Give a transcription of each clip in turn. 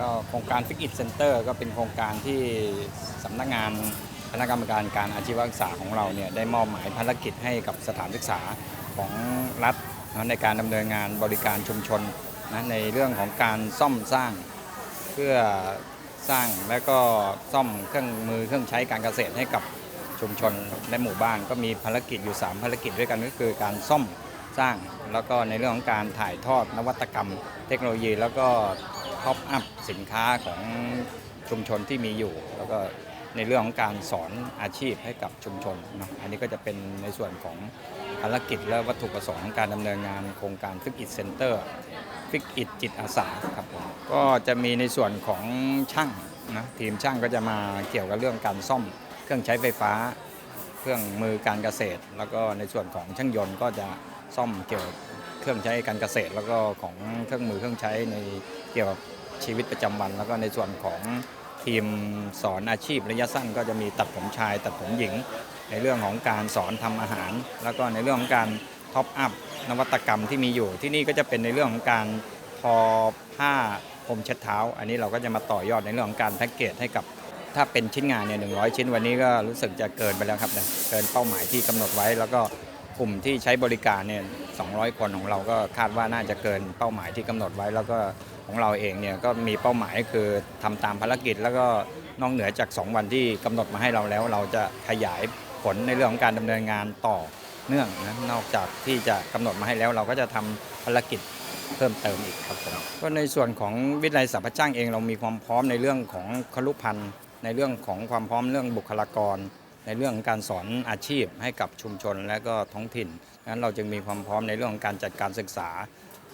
ก็โครงการฟิกอิ t เซ็นเตอร์ก็เป็นโครงการที่สำนักงานคณะกรรมการการอาชีวศึกษาของเราเนี่ยได้มอบหมายภารกิจให้กับสถานศึกษาของรัฐนะในการดำเนินงานบริการชุมชนนะในเรื่องของการซ่อมสร้างเพื่อสร้างและก็ซ่อมเครื่องมือเครื่องใช้การเกษตรให้กับชุมชนและหมู่บ้าน ก็มีภารกิจอยู่ 3 ภารกิจด้วยกันก็คือการซ่อมสร้าง แล้วก็ในเรื่องของการถ่ายทอดนวัตกรรม เทคโนโลยี แล้วก็ ท็อปอัพสินค้าของชุมชนที่มีอยู่ แล้วก็ในเรื่องของการสอนอาชีพให้กับชุมชนเนาะอันนี้ก็จะเป็นในส่วนของภารกิจและวัตถุประสงค์ของการดำเนินงานโครงการฟิกอิ t เซ็นเตอร์ฟิกอิ t จิตอาสาครับผมก็จะมีในส่วนของช่างนะทีมช่างก็จะมาเกี่ยวกับเรื่องการซ่อมเครื่องใช้ไฟฟ้า เครื่องมือการเกษตร แล้วก็ในส่วนของช่างยนต์ก็จะซ่อมเกี่ยว เครื่องใช้การเกษตร แล้วก็ของเครื่องมือเครื่องใช้ในเกี่ยวกับชีวิตประจำวัน แล้วก็ในส่วนของทีมสอนอาชีพระยะสั้น ก็จะมีตัดผมชาย ตัดผมหญิง ในเรื่องของการสอนทำอาหาร แล้วก็ในเรื่องของการท็อปอัพนวัตกรรมที่มีอยู่ที่นี่ก็จะเป็นในเรื่องของการทอผ้าพรมเช็ดเท้า อันนี้เราก็จะมาต่อยอดในเรื่องของการแพ็กเกจให้กับถ้าเป็นชิ้นงานเนี่ยหนึ่งชิ้นวันนี้ก็รู้สึกจะเกินไปแล้วครับเลยเกินเป้าหมายที่กำหนดไว้แล้วก็ กลุ่มที่ใช้บริการเนี่ย 200 คนของเราก็คาดว่าน่าจะเกินเป้าหมายที่กำหนดไว้ แล้วก็ของเราเองเนี่ยก็มีเป้าหมายคือทำตามภารกิจ แล้วก็นอกเหนือจาก 2 วันที่กำหนดมาให้เราแล้ว เราจะขยายผลในเรื่องของการดำเนินงานต่อเนื่องนะนอกจากที่จะกำหนดมาให้แล้ว เราก็จะทำภารกิจเพิ่มเติมอีกครับผมก็ในส่วนของวิทยาลัยสรรพช่างเองเรามีความพร้อมในเรื่องของคลุพันธ์ในเรื่องของความพร้อมเรื่องบุคลากร ในเรื่องของการสอนอาชีพให้กับชุมชนและก็ท้องถิ่นนั้นเราจึงมีความพร้อมในเรื่องของการจัดการศึกษา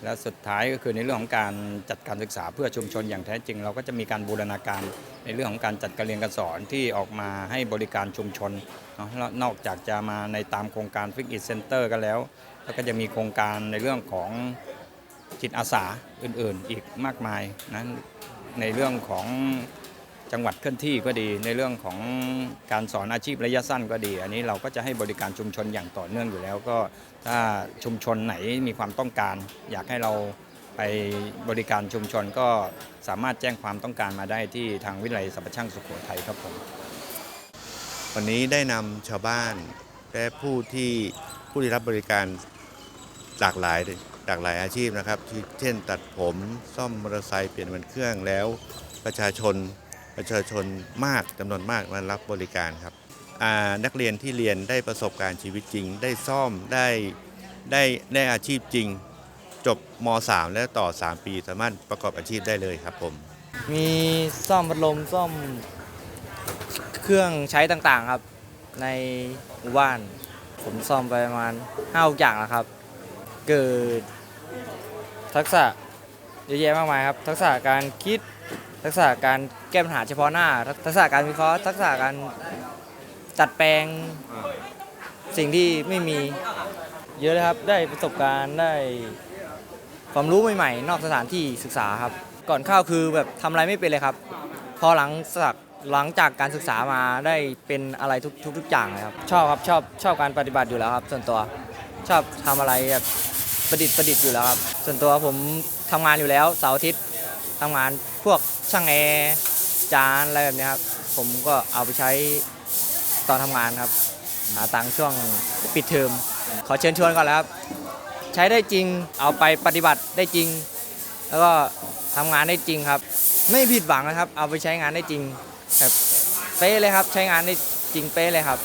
และสุดท้ายก็คือในเรื่องของการจัดการศึกษาเพื่อชุมชนอย่างแท้จริง เราก็จะมีการบูรณาการในเรื่องของการจัดการเรียนการสอนที่ออกมาให้บริการชุมชนนอกจากจะมาในตามโครงการฟิกอิ t เซ็นเตอร์กันแล้วแล้วก็จะมีโครงการในเรื่องของจิตอาสาอื่นๆ อีกมากมายนะในเรื่องของ จังหวัดเคลื่อนที่ก็ดีในเรื่องของการสอนอาชีพระยะสั้นก็ดี อันนี้เราก็จะให้บริการชุมชนอย่างต่อเนื่องอยู่แล้วก็ถ้าชุมชนไหนมีความต้องการ อยากให้เราไปบริการชุมชนก็สามารถแจ้งความต้องการมาได้ที่ทางวิทยาลัยสรรพช่างสุโขทัยครับผมวันนี้ได้นำชาวบ้านและผู้ที่ผู้ที่รับบริการหลากหลายหลากหลายอาชีพนะครับ เช่นตัดผมซ่อมมอเตอร์ไซค์เปลี่ยนมันเครื่องแล้วประชาชน ประชาชนมากจำนวนมากมารับบริการครับนักเรียนที่เรียนได้ประสบการณ์ชีวิตจริง ได้ซ่อมได้ได้ได้อาชีพจริง จบม .3 และต่อ 3 ปี สามารถประกอบอาชีพได้เลยครับผม มีซ่อมพัดลมซ่อมเครื่องใช้ต่างๆครับ ในหมู่บ้าน ผมซ่อมไปประมาณห้าอย่างแล้วครับ เกิดทักษะเยอะแยะมากมายครับ ทักษะการคิด ทักษะการแก้ปัญหาเฉพาะหน้า ทักษะการวิเคราะห์ ทักษะการจัดแปลงสิ่งที่ไม่มีเยอะเลยครับ ได้ประสบการณ์ได้ความรู้ใหม่ๆ นอกสถานที่ศึกษาครับ ก่อนเข้าคือแบบทำอะไรไม่เป็นเลยครับ พอหลังจากหลังจากการศึกษามาได้เป็นอะไรทุกทุกทุกอย่างเลยครับชอบครับชอบชอบการปฏิบัติอยู่แล้วครับ ส่วนตัวชอบทำอะไรแบบประดิษฐ์ประดิษฐ์อยู่แล้วครับส่วนตัวผมทำงานอยู่แล้วเสาร์อาทิตย์ ทำงานพวกช่างแอร์จานอะไรแบบนี้ครับ ผมก็เอาไปใช้ตอนทำงานครับ หาตังค์ช่วงปิดเทอม ขอเชิญชวนก่อนแล้วครับ ใช้ได้จริง เอาไปปฏิบัติได้จริง แล้วก็ทำงานได้จริงครับ ไม่ผิดหวังนะครับ เอาไปใช้งานได้จริงแบบเป๊ะเลยครับ ใช้งานได้จริงเป๊ะเลยครับ